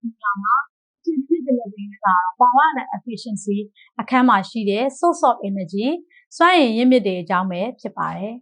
ဒီမှာဒီဒီ delivery က power and efficiency အခန်းမှာရှိတဲ့ source of energy စွမ်းအင်ရင်းမြစ်တွေအကြောင်းပဲဖြစ်ပါတယ်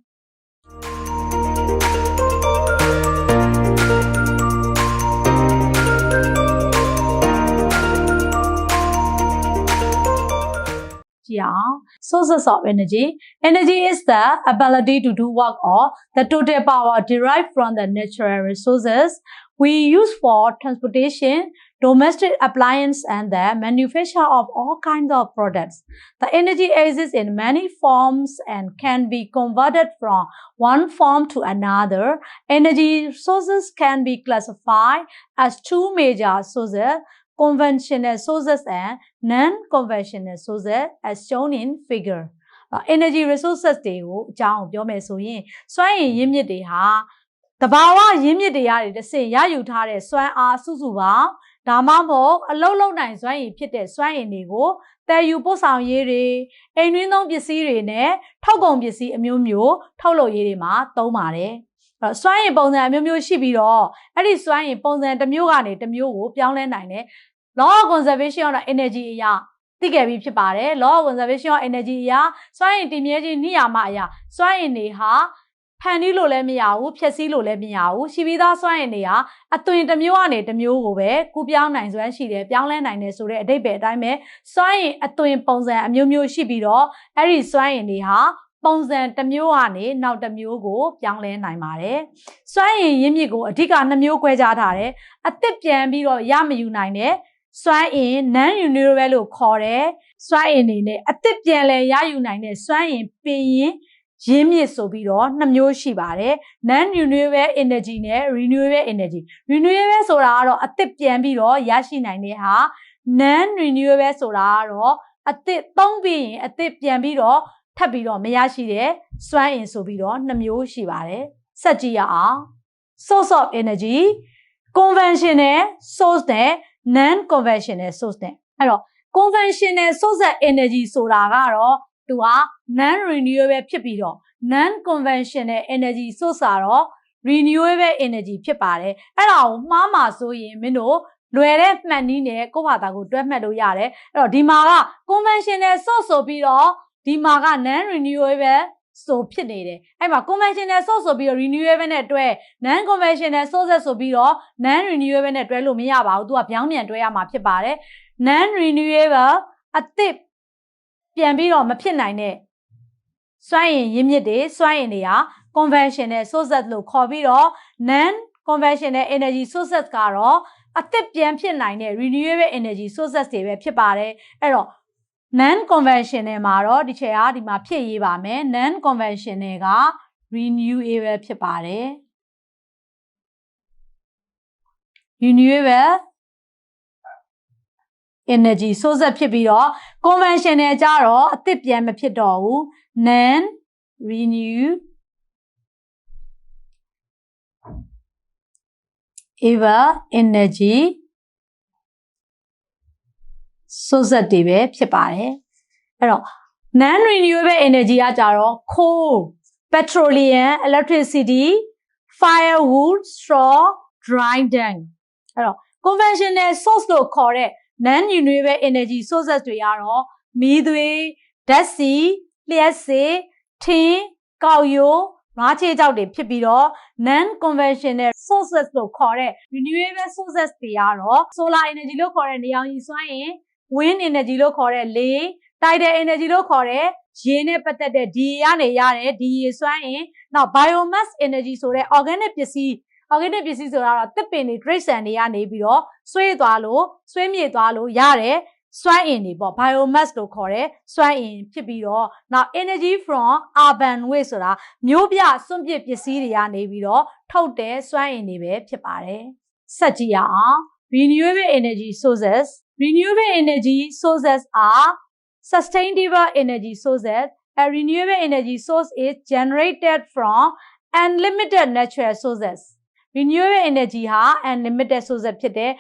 Jiang. Sources of energy. Energy is the ability to do work or the total power derived from the natural resources we use for transportation, domestic appliance and the manufacture of all kinds of products. The energy exists in many forms and can be converted from one form to another. Energy sources can be classified as two major sources, conventional sources and non-conventional sources as shown in figure အဲ့ energy resources တွေကိုအကြောင်းပြောမယ်ဆိုရင်စွမ်းအင်ရင်းမြစ်တွေဟာတဘာဝရင်းမြစ်တွေရတယ်တစ်စင်ရယူထားတဲ့စွမ်းအားစုစုပေါင်းဒါမှမဟုတ်အလုံးလုံးနိုင်စွမ်းရည်ဖြစ်တဲ့စွမ်းအင်တွေကိုတည်ယူပို့ဆောင်ရေးတွေအိမ်တွင်းသုံးပစ္စည်းတွေနဲ့ထောက်ကုန်ပစ္စည်းအမျိုးမျိုးထုတ်လုပ်ရေးတွေမှာသုံးပါတယ်အဲ့တော့စွမ်းရည်ပုံစံအမျိုးမျိုးရှိပြီးတော့အဲ့ဒီစွမ်းရည်ပုံစံတစ်မျိုးကနေတစ်မျိုးကိုပြောင်းလဲနိုင်တယ် law of conservation of energy အရာသိခဲ့ပြီးဖြစ်ပါတယ် law of conservation of energy အရာစွမ်းရည်တည်မြဲခြင်းနိယာမအရာစွမ်းရည်တွေဟာဖန်တီးလို့လည်းမရဘူးဖြည့်ဆည်းလို့လည်းမရဘူးရှိပြီးသားစွမ်းရည်တွေဟာအသွင်တစ်မျိုးကနေတစ်မျိုးကိုပဲကူးပြောင်းနိုင်စွမ်းရှိတယ်ပြောင်းလဲနိုင်တယ်ဆိုတဲ့အဓိပ္ပာယ်အတိုင်းပဲစွမ်းရည်အသွင်ပုံစံအမျိုးမျိုးရှိပြီးတော့အဲ့ဒီစွမ်းရည်တွေဟာပုံစံတစ်မျိုးကနေနောက်တစ်မျိုးကိုပြောင်းလဲနိုင်ပါတယ်။စွမ်းရည်ရင်းမြစ်ကိုအဓိကနှစ်မျိုးခွဲခြားထားတယ်။အသစ်ပြန်ပြီးတော့ရမယူနိုင်တဲ့ စွမ်းအင် non renewable လို့ခေါ်တဲ့စွမ်းအင်နေနဲ့အသစ်ပြန်လဲရယူနိုင်တဲ့စွမ်းအင်ပင်ရင်ရင်းမြစ်ဆိုပြီးတော့နှစ်မျိုးရှိပါတယ် non renewable energy နဲ့ renewable energy renewable ဆိုတာကတော့အသစ်ပြန်ပြီးတော့ရရှိနိုင်တဲ့ဟာ non renewable ဆိုတာကတော့အသစ်သုံးပြီးရင်အသစ်ပြန်ပြီးတော့ထပ်ပြီးတော့မရရှိတဲ့စွမ်းအင်ဆိုပြီးတော့နှစ်မျိုးရှိပါတယ်စက်ကြည့်ရအောင် source of energy conventional source နဲ့ non conventional source နဲ့အဲ့တော့ conventional source of energy ဆိုတာကတော့သူက non renewable ဖြစ်ပြီးတော့ non conventional energy source ကတော့ renewable energy ဖြစ်ပါတယ်အဲ့ဒါကိုမှားမှာဆိုရင်မင်းတို့လွယ်တဲ့မှတ်နည်းနဲ့ကိုယ့်ဘာသာကိုတွဲမှတ်လို့ရတယ်အဲ့တော့ဒီမှာက conventional source ဆိုပြီးတော့ဒီမှာက non renewable ဆိုဖြစ်နေတယ်အဲ့မှာ conventional source ဆိုပြီးတော့ renewable နဲ့တွဲ non conventional sources ဆိုပြီးတော့ non renewable နဲ့တွဲလို့မရပါဘူးသူကပြောင်းပြန်တွဲရမှာဖြစ်ပါတယ် non renewable အသစ်ပြန်ပြီးတော့မဖြစ်နိုင်တဲ့စွမ်းအင်ရင်းမြစ်တွေစွမ်းအင်တွေဟာ conventional sources လို့ခေါ်ပြီးတော့ non conventional energy sources ကတော့အသစ်ပြန်ဖြစ်နိုင်တဲ့ renewable energy sources တွေပဲဖြစ်ပါတယ်အဲ့တော့ non conventional မှာတော့ဒီချက်ကဒီမှာဖြစ်ရေးပါမယ် non conventional က renewable ဖြစ်ပါတယ် renewable energy source ဖြစ်ပြီးတော့ conventional ကြတော့အသစ်ပြန်မဖြစ်တော့ဘူး non renew ever energy source တွေပဲဖြစ်ပါတယ်အဲ့တော့ non renewable energy ကကြတော့ coal petroleum electricity firewood straw dry dung အဲ့တော့ conventional source လို့ခေါ်တဲ့ non renewable energy sources တွေကတော့မီးသွေးဓာတ်ဆီလျှက်စေထင်းကောက်ရိုးငါးချေကြောက်တွေဖြစ်ပြီးတော့ non conventional sources လို့ခေါ်တဲ့ renewable sources တွေကတော့ solar energy လို့ခေါ်တဲ့နေရောင်ခြည်စွမ်းအင် wind energy လို့ခေါ်တဲ့လေ tidal energy လို့ခေါ်တဲ့ရေနဲ့ပတ်သက်တဲ့ဒီရေကနေရတဲ့ဒီရေစွမ်းအင်နောက် biomass energy ဆိုတဲ့ organic ပစ္စည်း organic ပစ္စည်းဆိုတာတော့တစ်ပင်တွေ trace ဆန်တွေကနေပြီးတော့ဆွေးသွားလို့ဆွေးမြေ့သွားလို့ရတဲ့စွမ်းအင်တွေပေါ့ biomass လို့ခေါ်တဲ့စွမ်းအင်ဖြစ်ပြီးတော့နောက် energy from urban waste ဆိုတာမြို့ပြစွန့်ပစ်ပစ္စည်းတွေကနေပြီးတော့ထုတ်တဲ့စွမ်းအင်တွေပဲဖြစ်ပါတယ်ဆက်ကြည့်ရအောင် renewable energy sources renewable energy sources are sustainable energy sources a renewable energy source is generated from unlimited natural sources renewable energy ဟာ unlimited sources ဖြစ်တယ်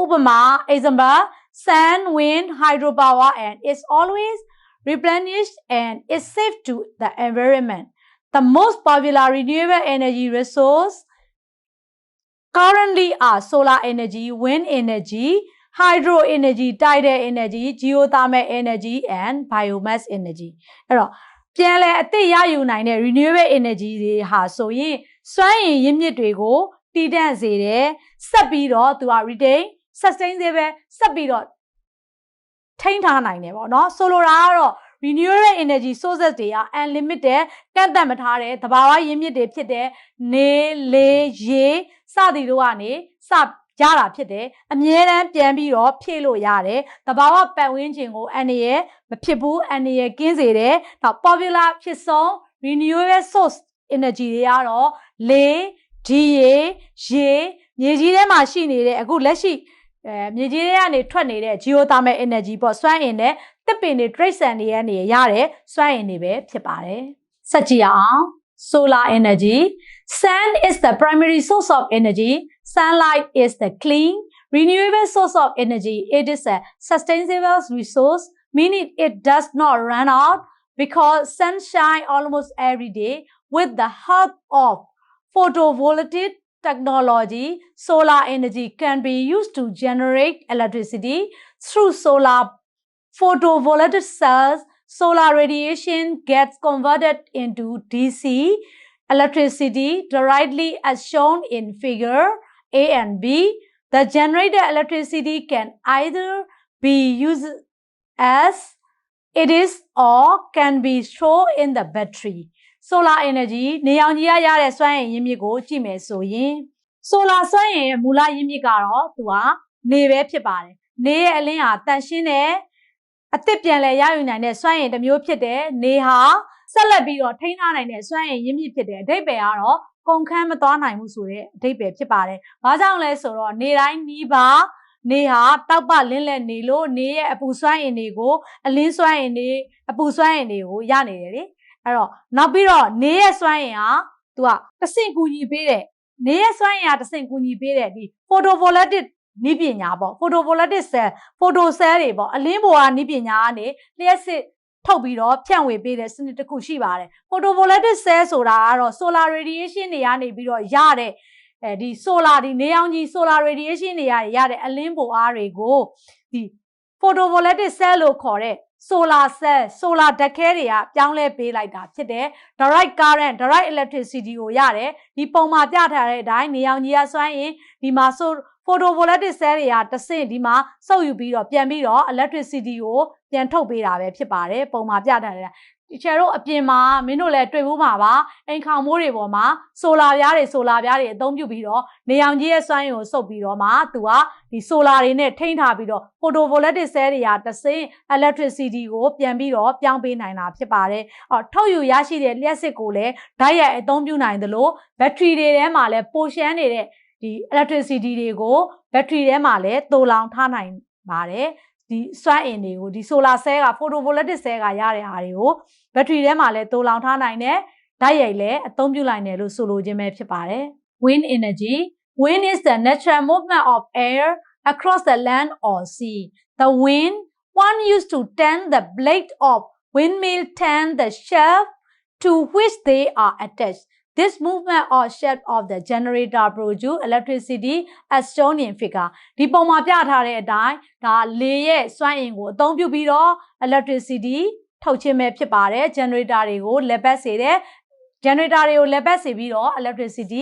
ဥပမာ example sun wind hydropower and is always replenished and is safe to the environment the most popular renewable energy resource currently are solar energy wind energy hydro energy tidal energy geothermal energy and biomass energy အဲ့တော့ပြန်လဲအသစ်ရယူနိုင်တဲ့ renewable energy တွေဟာဆိုရင်စွမ်းအင်ရင်းမြစ်တွေကိုတည်တံ့စေတယ်ဆက်ပြီးတော့သူက retain sustainable ဆက်ပြီးတော့ထိန်းထားနိုင်တယ်ပေါ့နော်ဆိုလိုတာကတော့ renewable energy sources တွေက unlimited ကန့်သတ်မထားတဲ့သဘာဝရင်းမြစ်တွေဖြစ်တဲ့နေလေရေစသည်တို့ကနေစ ရတာဖြစ်တယ်အမြဲတမ်းပြန်ပြီးတော့ဖြည့်လို့ရတယ်တဘာဝပတ်ဝန်းကျင်ကိုအန္တရာယ်မဖြစ်ဘူးအန္တရာယ်ကင်းစေတယ်နောက် popular ဖြစ်ဆုံး renewable source energy တွေကတော့လေဒီရေရေမြေကြီးထဲမှာရှိနေတဲ့အခုလက်ရှိအဲမြေကြီးထဲကနေထွက်နေတဲ့ geothermal energy ပေါ့စွမ်းအင်နဲ့တစ်ပင်တွေ trace ဆန်တွေကနေရတဲ့စွမ်းအင်တွေပဲဖြစ်ပါတယ်စက်ကြည့်အောင် solar energy. Sun is the primary source of energy. Sunlight is the clean renewable source of energy. It is a sustainable resource meaning it does not run out because sun shine almost every day with the help of photovoltaic technology. Solar energy can be used to generate electricity through solar photovoltaic cells, solar radiation gets converted into DC electricity directly as shown in figure A and B. The generated electricity can either be used as it is or can be stored in the battery. Solar energy နေအောင်ကြီးရရတဲ့စွမ်းအင်ရင်းမြစ်ကိုကြည့်မယ်ဆိုရင် solar စွမ်းအင်ရဲ့မူလရင်းမြစ်ကတော့သူကနေပဲဖြစ်ပါတယ်။နေရဲ့အလင်းဟာတန်ရှင်းတဲ့ အသစ်ပြန်လဲရယူနိုင်တဲ့စွမ်းအင်တစ်မျိုးဖြစ်တဲ့နေဟာဆက်လက်ပြီးတော့ထိန်းထားနိုင်တဲ့စွမ်းအင်ရင်းမြစ်ဖြစ်တဲ့အဓိပ္ပာယ်ကတော့ကုန်ခန်းမသွားနိုင်ဘူးဆိုတဲ့အဓိပ္ပာယ်ဖြစ်ပါတယ်။ဘာကြောင့်လဲဆိုတော့နေတိုင်းနီးပါနေဟာတောက်ပလင်းလက်နေလို့နေရဲ့အပူစွမ်းအင်တွေကိုအလင်းစွမ်းအင်တွေအပူစွမ်းအင်တွေကိုရနေတယ်လေ။အဲ့တော့နောက်ပြီးတော့နေရဲ့စွမ်းအင်ဟာသူကတဆင့်ကူညီပေးတဲ့နေရဲ့စွမ်းအင်ဟာတဆင့်ကူညီပေးတဲ့ဒီ photovoltaic နိပညာပေါ့ photovoltaic cell photo cell တွေပေါ့အလင်းပေါ်ကနိပညာကနေလျှက်စစ်ထုတ်ပြီးတော့ဖြန့်ဝေပေးတဲ့စနစ်တစ်ခုရှိပါတယ် photovoltaic cell ဆိုတာကတော့ solar radiation တွေကနေပြီးတော့ရတဲ့အဲဒီ solar ဒီနေအောင်ကြီး solar radiation တွေရတဲ့အလင်းပေါ်အားတွေကိုဒီ photovoltaic cell လို့ခေါ်တဲ့ solar cell solar ဓာတ်ခဲတွေကပြောင်းလဲပေးလိုက်တာဖြစ်တယ် direct current direct electricity ကိုရတယ်ဒီပုံမှာပြထားတဲ့အတိုင်းနေအောင်ကြီးရစွမ်းရင်ဒီမှာ so photovoltaic cell တွေကတဆင့်ဒီမှာစုပ်ယူပြီးတော့ပြန်ပြီးတော့ electricity ကိုပြန်ထုတ်ပေးတာပဲဖြစ်ပါတယ်ပုံမှာပြထားတဲ့ဒီချယ်တို့အပြင်မှာမင်းတို့လည်းတွေ့ဘူးမှာပါအိမ်ခေါင်မိုးတွေပေါ်မှာဆိုလာပြားတွေဆိုလာပြားတွေအသုံးပြုပြီးတော့နေအောင်ကြီးရဲ့စွမ်းရည်ကိုစုပ်ပြီးတော့မှသူကဒီဆိုလာတွေနဲ့ထိန်းထားပြီးတော့ photovoltaic cell တွေကတဆင့် electricity ကိုပြန်ပြီးတော့ပြောင်းပေးနိုင်တာဖြစ်ပါတယ်အော်ထုတ်ယူရရှိတဲ့လျှက်စစ်ကိုလည်းဓာတ်ရိုက်အသုံးပြုနိုင်သလို battery တွေထဲမှာလည်းပိုရှမ်းနေတဲ့ ဒီ electricity တွေကို battery ထဲမှာလည်းသိုလောင်ထားနိုင်ပါတယ်ဒီစွမ်းအင်တွေကိုဒီ solar cell က photovoltaic cell ကရတဲ့ဟာတွေကို battery ထဲမှာလည်းသိုလောင်ထားနိုင်တယ်ဓာတ်ရိုက်လည်းအသုံးပြုနိုင်တယ်လို့ဆိုလိုခြင်းပဲဖြစ်ပါတယ် wind energy wind is the natural movement of air across the land or sea the wind one used to turn the blade of windmill turn the shaft to which they are attached This movement or shape of the generator produce electricity as shown in figure ဒီပုံမှာပြထားတဲ့အတိုင်းဒါလေရဲ့စွမ်းအင်ကိုအသုံးပြုပြီးတော့ electricity ထုတ်ခြင်းပဲဖြစ်ပါတယ် generator တွေကိုလက်ပတ်စေတဲ့ generator တွေကိုလက်ပတ်စေပြီးတော့ electricity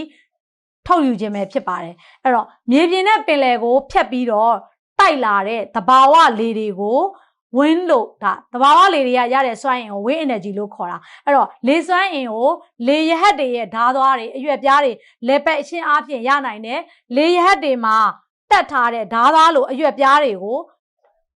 ထုတ်ယူခြင်းပဲဖြစ်ပါတယ်အဲ့တော့မြေပြင်နဲ့ပင်လယ်ကိုဖြတ်ပြီးတော့တိုက်လာတဲ့သဘာဝလေတွေကို wind လို့ဒါသဘာဝလေတွေကရတဲ့စွမ်းအင်ကို wind energy လို့ခေါ်တာအဲ့တော့လေစွမ်းအင်ကိုလေရဟတ်တွေရဲ့ဓားသွားတွေအရွက်ပြားတွေလေပက်အချင်းအပြင်ရနိုင်တယ်လေရဟတ်တွေမှာတက်ထားတဲ့ဓားသားလိုအရွက်ပြားတွေကို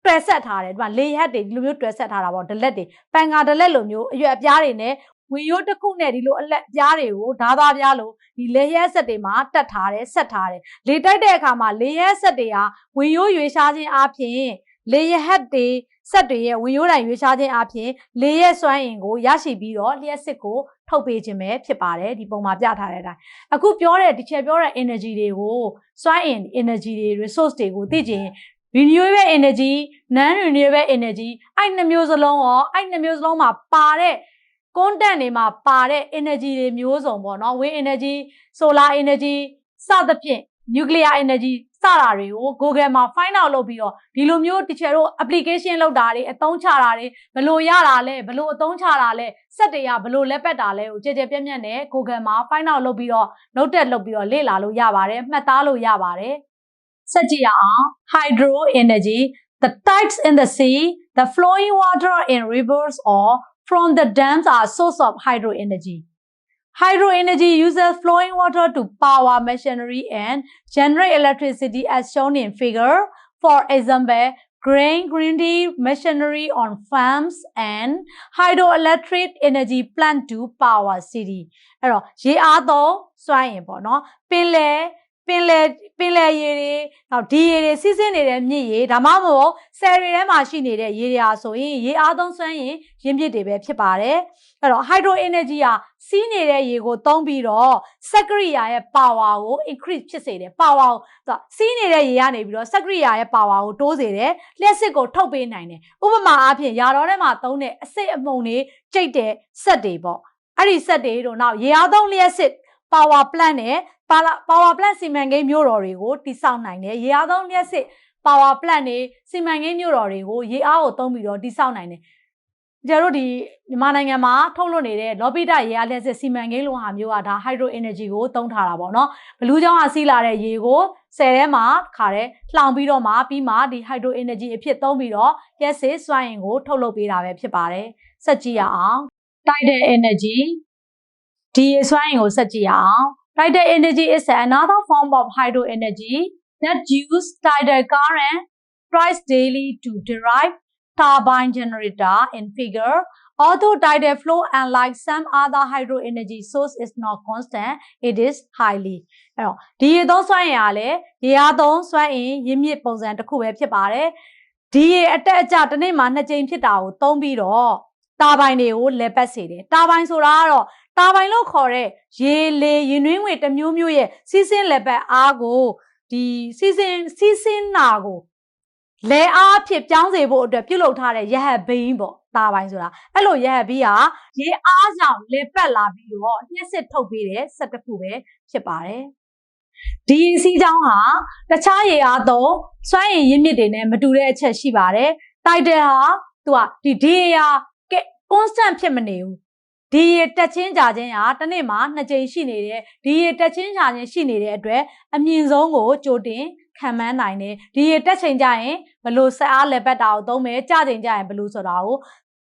တွယ်ဆက်ထားတယ်ဒီမှာလေရဟတ်တွေဒီလိုမျိုးတွယ်ဆက်ထားတာပေါ့ဒလက်တွေပန်ကာဒလက်လိုမျိုးအရွက်ပြားတွေနဲ့ဝင်ရိုးတစ်ခုနဲ့ဒီလိုအလက်ပြားတွေကိုဓားသားပြားလို့ဒီလေရက်ဆက်တွေမှာတက်ထားတယ်ဆက်ထားတယ်လေတိုက်တဲ့အခါမှာလေရက်ဆက်တွေဟာဝင်ရိုးရွေရှားခြင်းအပြင် လေရဟတ်တွေဆက်တွေရဲ့ဝင်ရိုးတိုင်ရွေးရှားခြင်းအပြင်လေရဲ့စွမ်းအင်ကိုရရှိပြီးတော့လျှက်စစ်ကိုထုတ်ပေးခြင်းပဲဖြစ်ပါတယ်ဒီပုံမှာပြထားတဲ့အတိုင်းအခုပြောတဲ့ဒီချက်ပြောတဲ့ energy တွေကိုစွမ်းအင် energy တွေ resource တွေကိုသိချင် renewable energy non renewable energy အဲ့နှမျိုးစလုံးရောအဲ့နှမျိုးစလုံးမှာပါတဲ့ content တွေမှာပါတဲ့ energy တွေမျိုးစုံပေါ့နော် wind energy solar energy စသဖြင့် nuclear energy စတာတွေကို Google မှာ find out လုပ်ပြီးတော့ဒီလိုမျိုး teacher တို့ application လုပ်တာတွေအသုံးချတာတွေဘယ်လိုရတာလဲဘယ်လိုအသုံးချတာလဲစက်တွေကဘယ်လိုလက်ပတ်တာလဲကိုကြည်ကြည်ပြည့်ပြည့်နဲ့ Google မှာ find out လုပ်ပြီးတော့ note တက်လုပ်ပြီးတော့လေ့လာလို့ရပါတယ်မှတ်သားလို့ရပါတယ်စက်ကြည့်ရအောင် hydro energy the tides in the sea the flowing water in rivers or from the dams are source of hydro energy Hydro energy uses flowing water to power machinery and generate electricity as shown in figure. For example, grain grinding machinery on farms and hydroelectric energy plant to power city. အဲ့တော့ရေအားသုံးစွမ်းရင်ပေါ့နော်ပင်လယ် ပင်လယ်ပင်လယ်ရေတွေနောက်ဒီရေတွေစီးဆင်းနေတဲ့မြစ်ရေဒါမှမဟုတ်ဆယ်တွေထဲမှာရှိနေတဲ့ရေတွေအားဆိုရင်ရေအားသုံးစွမ်းရင်ရင်းမြစ်တွေပဲဖြစ်ပါတယ်အဲ့တော့ hydro energy ကစီးနေတဲ့ရေကိုသုံးပြီးတော့စက်ကရိယာရဲ့ power ကို increase ဖြစ်စေတယ် power ကိုသူကစီးနေတဲ့ရေကနေပြီးတော့စက်ကရိယာရဲ့ power ကိုတိုးစေတယ်လျှက်စစ်ကိုထုတ်ပေးနိုင်တယ်ဥပမာအားဖြင့်ယာတော်ထဲမှာသုံးတဲ့အစစ်အမှုန်တွေကြိတ်တဲ့စက်တွေပေါ့အဲ့ဒီစက်တွေတို့နောက်ရေအားသုံးလျှက်စစ် power plant နဲ့ power plant စီမံကိန်းမျိုးတော်တွေကိုတိစောက်နိုင်တယ်ရေအားသုံးလျှက်စစ် power plant တွေစီမံကိန်းမျိုးတော်တွေကိုရေအားကိုသုံးပြီးတော့တိစောက်နိုင်တယ်ကျတို့ဒီမြန်မာနိုင်ငံမှာထုတ်လွှတ်နေတဲ့လောပိတရေအားလျှက်စစ်စီမံကိန်းလိုဟာမျိုးကဒါ hydro energy ကိုသုံးထားတာပေါ့နော်ဘလူးချောင်းကစီးလာတဲ့ရေကိုဆယ်ထဲမှာခါတဲ့လှောင်ပြီးတော့မှပြီးမှဒီ hydro energy အဖြစ်သုံးပြီးတော့လျှက်စစ်စွမ်းအင်ကိုထုတ်လုပ်ပေးတာပဲဖြစ်ပါတယ်စက်ကြည့်ရအောင် tidal energy ဒီရေစွမ်းအင်ကိုစက်ကြည့်ရအောင် tidal energy is another form of hydro energy that use tidal current twice daily to derive turbine generator in figure although tidal flow unlike some other hydro energy source is not constant it is highly အဲ့တော့ဒီရေသုံးစွမ်းအင်ကလည်းရေအားသုံးစွမ်းအင်ရင်းမြစ်ပုံစံတစ်ခုပဲဖြစ်ပါတယ်ဒီရေအတက်အကျတစ်နေ့မှာနှစ်ကြိမ်ဖြစ်တာကိုသုံးပြီးတော့တာဘိုင်တွေကိုလဲပတ်စေတယ်တာဘိုင်ဆိုတာကတော့ တာဘိုင်လို့ခေါ်တဲ့ရေလေရင်နှွေးငွေတစ်မျိုးမျိုးရဲ့စီးစင်းလက်ပတ်အားကိုဒီစီးစင်းစီးစင်းနာကိုလဲအားဖြစ်ပြောင်းစေဖို့အတွက်ပြုလုပ်ထားတဲ့ရဟတ်ဘိန်းပေါ့တာဘိုင်ဆိုတာအဲ့လိုရဟတ်ဘီးကရေအားကြောင့်လေပတ်လာပြီးတော့ညှက်စစ်ထုတ်ပေးတဲ့စက်တစ်ခုပဲဖြစ်ပါတယ်ဒီစီးကြောင်းဟာတခြားရေအားသုံးစွမ်းရည်ရင်းမြစ်တွေနဲ့မတူတဲ့အချက်ရှိပါတယ်တိုက်တယ်ဟာသူကဒီဒီရေဟာ constant ဖြစ်မနေဘူး ဒီရတက်ချင်းကြခြင်းဟာတစ်နေ့မှာနှစ်ကြိမ်ရှိနေတယ်ဒီရတက်ချင်းကြခြင်းရှိနေတဲ့အတွက်အမြင့်ဆုံးကိုကြိုတင်ခံမှန်းနိုင်တယ်ဒီရတက်ချိန်ကြရင်ဘလို့ဆက်အားလက်ပတ်တာကိုသုံးမယ်ကြချိန်ကြရင်ဘလို့ဆိုတာကို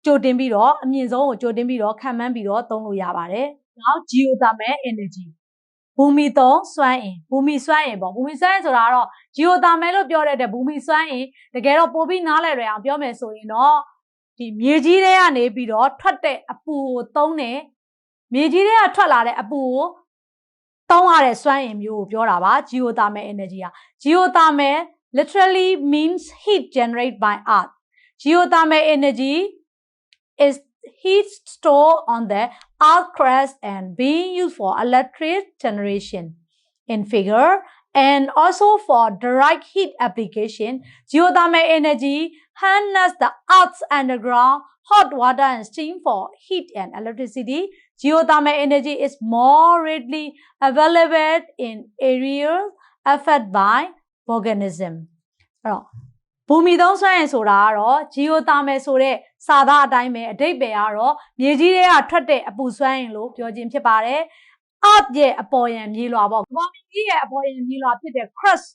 ကြိုတင်ပြီးတော့အမြင့်ဆုံးကိုကြိုတင်ပြီးတော့ခံမှန်းပြီးတော့သုံးလို့ရပါတယ်နောက် geothermal energy ဘူမီသုံးစွမ်းအင်ဘူမီစွမ်းအင်ပေါ့ဘူမီစွမ်းအင်ဆိုတာကတော့ geothermal လို့ပြောတဲ့ဘူမီစွမ်းအင်တကယ်တော့ပိုပြီးနားလည်ရအောင်ပြောမယ်ဆိုရင်တော့ ဒီမြေကြီးထဲကနေပြီးတော့ထွက်တဲ့အပူကိုသုံးတယ်မြေကြီးထဲကထွက်လာတဲ့အပူကိုသုံးရတဲ့စွမ်းအင်မျိုးကိုပြောတာပါ geothermal energy က geothermal literally means heat generated by earth geothermal energy is heat stored on the earth crust and being used for electric generation in figure and also for direct heat application geothermal energy harness the earth's underground hot water and steam for heat and electricity. Geothermal energy is more readily available in areas affected by volcanism. အဲ့တော့ဘူမီသုံးစွမ်းရင်ဆိုတာကတော့ geothermal ဆိုတဲ့စာသားအတိုင်းပဲအတိတ်ပဲကတော့မြေကြီးထဲကထွက်တဲ့အပူစွမ်းရင်လို့ပြောခြင်းဖြစ်ပါတယ်။ earth ရဲ့အပေါ်ယံမြေလွှာပေါ့။ကမ္ဘာမြေကြီးရဲ့အပေါ်ယံမြေလွှာဖြစ်တဲ့ crust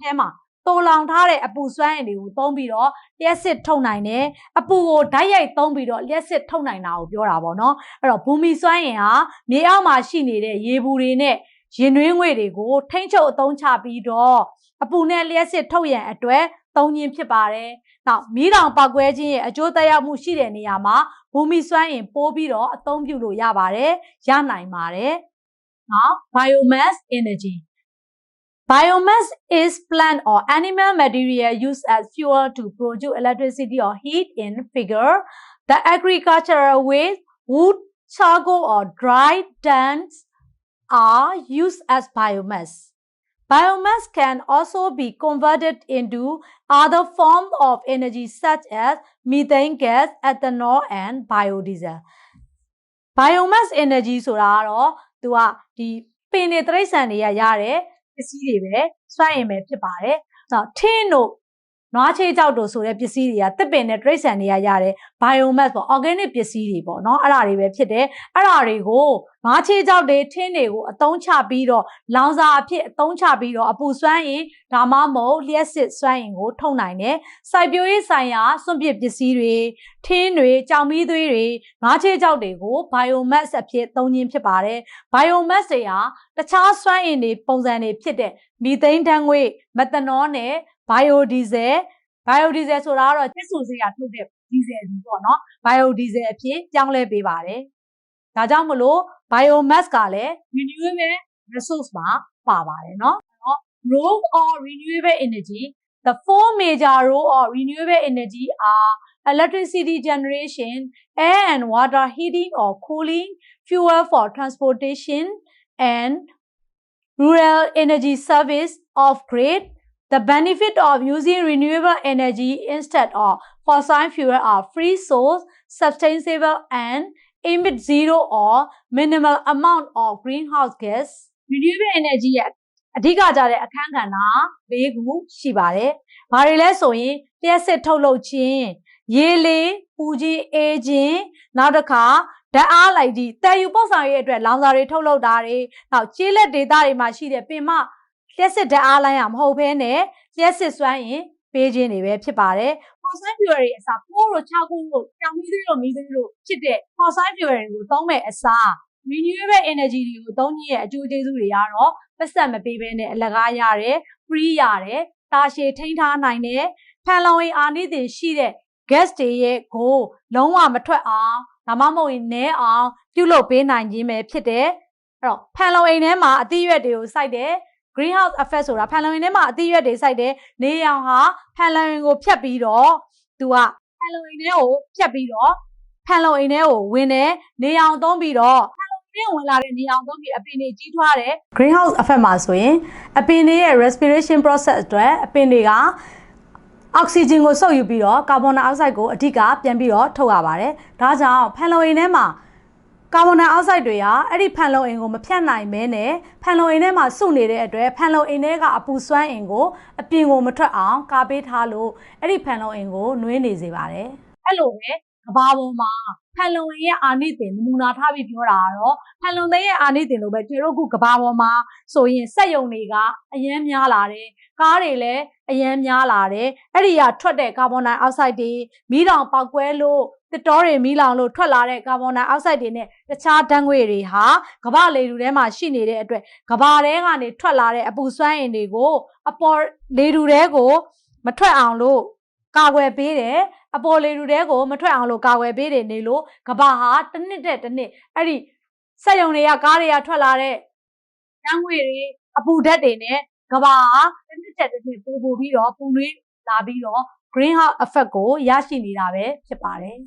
ထဲမှာတိုလောင်ထားတဲ့အပူစွမ်းအင်တွေကိုသုံးပြီးတော့လျှက်စစ်ထုတ်နိုင်တယ်အပူကိုဓာတ်ရိုက်သုံးပြီးတော့လျှက်စစ်ထုတ်နိုင်တာကိုပြောတာပေါ့နော်အဲ့တော့ဘူမီစွမ်းအင်ဟာမြေအောက်မှာရှိနေတဲ့ရေဘူးတွေနဲ့ရင်နှွေးငွေတွေကိုထိမ့်ချုပ်အသုံးချပြီးတော့အပူနဲ့လျှက်စစ်ထုတ်ရန်အတွက်သုံးခြင်းဖြစ်ပါတယ်။နောက်မီးတောင်ပောက်ကွဲခြင်းရဲ့အကျိုးသက်ရောက်မှုရှိတဲ့နေရာမှာဘူမီစွမ်းအင်ပိုးပြီးတော့အသုံးပြုလို့ရပါတယ်။ရနိုင်ပါတယ်။ နောက် biomass energy Biomass is plant or animal material used as fuel to produce electricity or heat in figure. The agricultural waste, wood, charcoal or dried dents are used as biomass. Biomass can also be converted into other forms of energy such as methane gas, ethanol and biodiesel. Biomass energy ဆိုတာကတော့ သူကဒီပင်တွေတရိษံတွေကရတယ်ပစ္စည်းတွေပဲစွန့်ရင်ပဲဖြစ်ပါတယ်။ဆိုတော့ထင်းတို့ နွားချေးကြောက်တို့ဆိုတဲ့ပစ္စည်းတွေကတစ်ပင်နဲ့တရိတ်ဆန်တွေကရတဲ့ biomass ပေါ့ organic ပစ္စည်းတွေပေါ့နော်အဲ့ဒါတွေပဲဖြစ်တယ်အဲ့ဒါတွေကိုနွားချေးကြောက်တွေထင်းတွေကိုအသုံးချပြီးတော့လောင်စာအဖြစ်အသုံးချပြီးတော့အပူစွမ်းရင်ဒါမှမဟုတ်လျှက်စစ်စွမ်းရင်ကိုထုတ်နိုင်တယ်စိုက်ပျိုးရေးဆိုင်ရာစွန့်ပစ်ပစ္စည်းတွေထင်းတွေကြောင်မီးသွေးတွေနွားချေးကြောက်တွေကို biomass အဖြစ်သုံးခြင်းဖြစ်ပါတယ် biomass တွေဟာတခြားစွမ်းအင်တွေပုံစံတွေဖြစ်တဲ့မီသိန်းဓာတ်ငွေ့မက်သနောနဲ့ biodiesel biodiesel ဆိုတာကတော့ကျက်စုစေးရထုတ်တဲ့ diesel ကြီးပေါ့နော် biodiesel အဖြစ်ပြောင်းလဲပေးပါတယ်။ဒါကြောင့်မလို့ biomass ကလည်း renewable resource မှာပါပါတယ်နော်။နော် role of renewable energy the four major role of renewable energy are electricity generation air and water heating or cooling fuel for transportation and rural energy service of grid The benefit of using renewable energy instead of fossil fuel are free source, sustainable and emit zero or minimal amount of greenhouse gas. Renewable energy ရဲ့အဓိကကြတဲ့အခန်းကဏ္ဍ၄ခုရှိပါတယ်။ဘာတွေလဲဆိုရင်လျှက်စစ်ထုတ်လုပ်ခြင်း၊ရေလေပူခြင်းအေးခြင်းနောက်တစ်ခါဓာတ်အားလိုက်ဒီတည်ယူပို့ဆောင်ရေးအတွက်လောင်စာတွေထုတ်လုပ်တာတွေနောက်ကျေးလက်ဒေသတွေမှာရှိတဲ့ပင်မ လျှက်စစ်ဓာတ်အားလိုင်းရမဟုတ်ဘဲနဲ့လျှက်စစ်စွမ်းရင်ပေးခြင်းတွေပဲဖြစ်ပါတယ်။ fossil fuel တွေအစားပိုးတို့ခြောက်ခုတို့ကြောင်မီးသွေးတို့မီးသွေးတို့ဖြစ်တဲ့ fossil fuel တွေကိုသုံးမဲ့အစား renewable energy တွေကိုသုံးခြင်းရဲ့အကျိုးကျေးဇူးတွေကတော့ပတ်သက်မပေးဘဲနဲ့အလကားရတယ် free ရတယ်တာရှည်ထိန်းထားနိုင်တယ်ဖန်လုံအိမ်အာနိသင်ရှိတဲ့ gas တွေရဲ့ကိုလုံးဝမထွက်အောင်ဒါမှမဟုတ်ရင်နည်းအောင်ပြုလုပ်ပေးနိုင်ခြင်းပဲဖြစ်တယ်အဲ့တော့ဖန်လုံအိမ်ထဲမှာအသီးရွက်တွေကိုစိုက်တယ် greenhouse effect ဆိုတာဖန်လုံအိမ်ထဲမှာအသီးရွက်တွေစိုက်တယ်နေရောင်ဟာဖန်လုံအိမ်ကိုဖြတ်ပြီးတော့သူကဖန်လုံအိမ်ထဲကိုဖြတ်ပြီးတော့ဖန်လုံအိမ်ထဲကိုဝင်တယ်နေရောင်သုံးပြီးတော့ဖန်လုံအိမ်ထဲဝင်လာတဲ့နေရောင်သုံးပြီးအပင်တွေကြီးထွားတယ် greenhouse effect မှာဆိုရင်အပင်တွေရဲ့ respiration process အတွက်အပင်တွေကအောက်ဆီဂျင်ကိုစုပ်ယူပြီးတော့ကာဗွန်ဒိုင်အောက်ဆိုက်ကိုအဓိကပြန်ပြီးတော့ထုတ်ရပါတယ်။ဒါကြောင့်ဖန်လုံအိမ်ထဲမှာ ကာဗွန်ဒိုင်အောက်ဆိုက်တွေဟာအဲ့ဒီဖန်လုံအိမ်ကိုမဖြတ်နိုင်ဘဲနဲ့ဖန်လုံအိမ်ထဲမှာစုနေတဲ့အတွက်ဖန်လုံအိမ်ထဲကအပူစွမ်းအင်ကိုအပြင်ကိုမထွက်အောင်ကာပေးထားလို့အဲ့ဒီဖန်လုံအိမ်ကိုနှွေးနေစေပါတယ်။အဲ့လိုပဲကဘာပေါ်မှာဖန်လုံအိမ်ရဲ့အာနိသင်နမူနာထားပြီးပြောတာကတော့ဖန်လုံသိန်းရဲ့အာနိသင်လို့ပဲကျွန်တော်တို့ကကဘာပေါ်မှာဆိုရင်စက်ယုံတွေကအရန်များလာတယ်။ကားတွေလည်းအရန်များလာတယ်။အဲ့ဒီကထွက်တဲ့ကာဗွန်ဒိုင်အောက်ဆိုက်တွေမီးတောင်ပေါက်ကွဲလို့ တစ်တော်တွေမီးလောင်လို့ထွက်လာတဲ့ကာဗွန်ဒိုင်အောက်ဆိုက်တွေနဲ့တခြားဓာတ်ငွေ့တွေဟာကမ္ဘာလေထုထဲမှာရှိနေတဲ့အတွက်ကမ္ဘာထဲကနေထွက်လာတဲ့အပူစွမ်းအင်တွေကိုအပေါ်လေထုထဲကိုမထွက်အောင်လို့ကာကွယ်ပေးတယ်အပေါ်လေထုထဲကိုမထွက်အောင်လို့ကာကွယ်ပေးတယ်နေလို့ကမ္ဘာဟာတစ်နှစ်တဲ့တစ်နှစ်အဲ့ဒီစက်ယုံတွေကကားတွေကထွက်လာတဲ့ဓာတ်ငွေ့တွေအပူဓာတ်တွေနဲ့ကမ္ဘာဟာတစ်နှစ်တဲ့တစ်နှစ်ပိုပိုပြီးတော့ပူနွေးလာပြီးတော့ greenhouse effect ကိုရရှိနေတာပဲဖြစ်ပါတယ်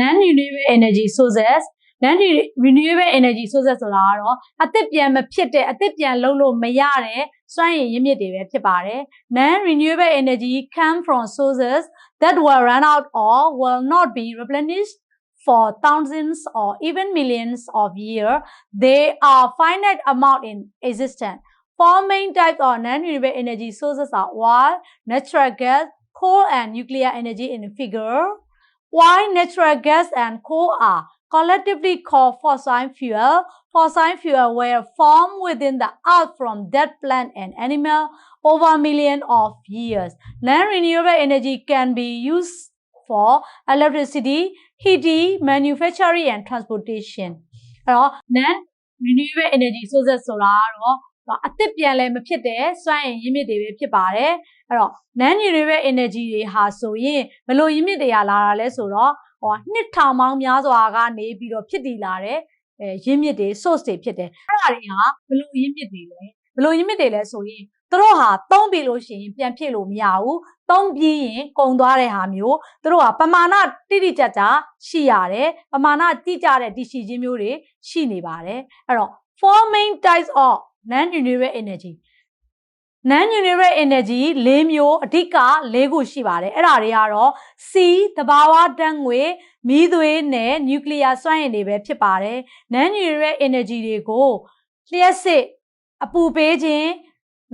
non renewable energy sources non renewable energy sources ဆိုတာကတော့အသစ်ပြန်မဖြစ်တဲ့အသစ်ပြန်လုံးလို့မရတဲ့စွမ်းရည်ရင်းမြစ်တွေပဲဖြစ်ပါတယ် non renewable energy come from sources that will run out or will not be replenished for thousands or even millions of years they are finite amount in existence four main types of non renewable energy sources are oil natural gas coal and nuclear energy in the figure Why natural gas and coal are collectively called fossil fuel? Fossil fuel were formed within the earth from dead plant and animal over millions of years. Non-renewable energy can be used for electricity, heating, manufacturing and transportation. အဲ့တော့ non renewable energy sources ဆိုတာကတော့ အသစ်ပြန်လဲမဖြစ်တဲ့စွမ်းအင်ရင်းမြစ်တွေပဲဖြစ်ပါတယ်အဲ့တော့ non renewable energy တွေဟာဆိုရင်ဘယ်လိုရင်းမြစ်တွေကလာတာလဲဆိုတော့ဟောနှစ်ထောင်ပေါင်းများစွာကနေပြီးတော့ဖြစ်တည်လာတဲ့အဲရင်းမြစ်တွေ source တွေဖြစ်တယ်အဲ့ဒါတွေဟာဘယ်လိုရင်းမြစ်တွေလဲဘယ်လိုရင်းမြစ်တွေလဲဆိုရင်သူတို့ဟာသုံးပြီးလို့ရှိရင်ပြန်ဖြစ်လို့မရဘူးသုံးပြီးရင်ကုန်သွားတဲ့ဟာမျိုးသူတို့ဟာပမာဏတိတိကျကျရှိရတယ်ပမာဏတိကျတဲ့တည်ရှိခြင်းမျိုးတွေရှိနေပါတယ်အဲ့တော့ four main types of non renewable energy non renewable energy ၄မျိုးအဓိက၄ခုရှိပါတယ်အဲ့ဒါတွေကတော့ C တဘာဝဓာတ်ငွေမီးသွေးနဲ့ nuclear စွမ်းအင်တွေပဲဖြစ်ပါတယ် non renewable energy တွေကိုလျှက်စစ်အပူပေးခြင်း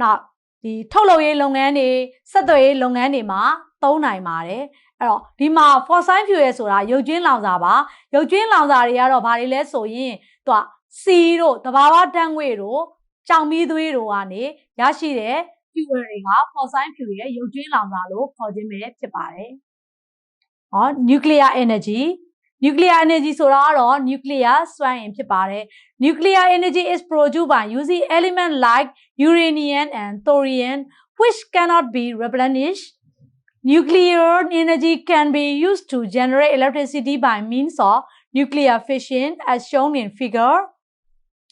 နောက်ဒီထုတ်လုပ်ရေးလုပ်ငန်းတွေဆက်သွယ်ရေးလုပ်ငန်းတွေမှာသုံးနိုင်ပါတယ်အဲ့တော့ဒီမှာ fossil fuel ဆိုတာရုပ်ကျွင်းလောင်စာပါရုပ်ကျွင်းလောင်စာတွေကတော့ဘာတွေလဲဆိုရင်သူကစီတို့တဘာဝဓာတ်ငွေ့တို့ ကြောင်မီးသွေးတို့ကနေရရှိတဲ့ fuel တွေက fossil fuel ရဲ့ရုပ်ကျွင်းလောင်စာလို့ခေါ်ခြင်းပဲဖြစ်ပါတယ်။ဟော nuclear energy nuclear energy ဆိုတာကတော့ nuclear စွမ်းအင်ဖြစ်ပါတယ်။ nuclear energy is produced by using elements like uranium and thorium which cannot be replenished. Nuclear energy can be used to generate electricity by means of nuclear fission as shown in figure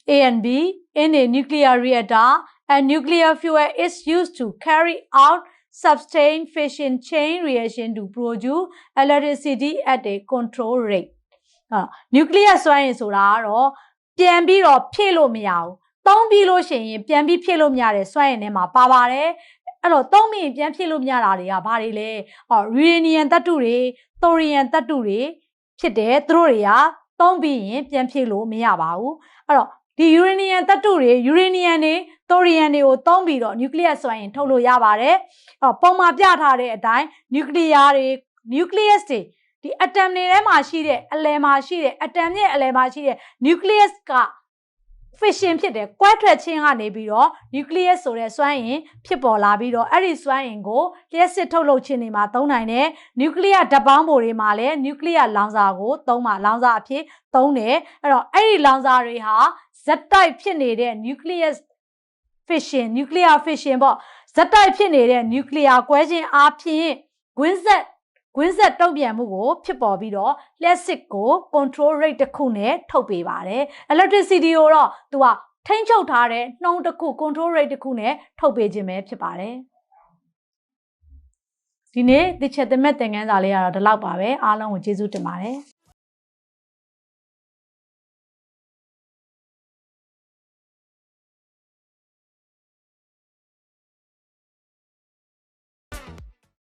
A and B. In a nuclear reactor, a nuclear fuel is used to carry out sustained fission chain reaction to produce electricity at a control rate. ဟာ nuclear စွမ်းအင်ဆိုတာကတော့ပြန်ပြီးတော့ဖြည့်လို့မရဘူး။သုံးပြီးလို့ရှိရင်ပြန်ပြီးဖြည့်လို့မရတဲ့စွမ်းအင်ထဲမှာပါပါတယ်။အဲ့တော့သုံးပြီးရင်ပြန်ဖြည့်လို့မရတာတွေကဘာတွေလဲ။ဟော uranium သတ္တုတွေ thorium သတ္တုတွေဖြစ်တယ်။သူတို့တွေကသုံးပြီးရင်ပြန်ဖြည့်လို့မရပါဘူး။အဲ့တော့ ဒီ uranium သတ္တုတွေ uranium တွေ thorium တွေကိုသုံးပြီးတော့ nuclear စွမ်းအင်ထုတ်လို့ရပါတယ်။ဟောပုံမှာပြထားတဲ့အတိုင်း nuclear တွေ nucleus တွေဒီ atom တွေထဲမှာရှိတဲ့အလယ်မှာရှိတဲ့ atom ရဲ့အလယ်မှာရှိတဲ့ nucleus က fission ဖြစ်တယ်ကွဲထွက်ခြင်းကနေပြီးတော့ nucleus ဆိုတဲ့စွမ်းအင်ဖြစ်ပေါ်လာပြီးတော့အဲ့ဒီစွမ်းအင်ကိုလျှက်စစ်ထုတ်လုပ်ခြင်းတွေမှာသုံးနိုင်တယ် nuclear ဓာတ်ပေါင်းဖိုတွေမှာလည်း nuclear လောင်စာကိုသုံးမှာလောင်စာအဖြစ်သုံးတယ်အဲ့တော့အဲ့ဒီလောင်စာတွေဟာဇက်တိုက်ဖြစ်နေတဲ့ nucleus fission nuclear fission ပေါ့ဇက်တိုက်ဖြစ်နေတဲ့ nuclear ကွဲခြင်းအပြင်ကွင်းဆက် ကွင်းဆက်တုံ့ပြန်မှုကိုဖြစ်ပေါ်ပြီးတော့လျှက်စစ်ကို control rate တစ်ခုနဲ့ထုတ်ပေးပါတယ် electricity ကိုတော့သူကထိန်းချုပ်ထားတဲ့နှုံးတစ်ခု control rate တစ်ခုနဲ့ထုတ်ပေးခြင်းပဲဖြစ်ပါတယ်ဒီနေ့တစ်ချက်သမက်သင်ခန်းစာလေးကတော့ဒီလောက်ပါပဲအားလုံးကိုကျေးဇူးတင်ပါတယ်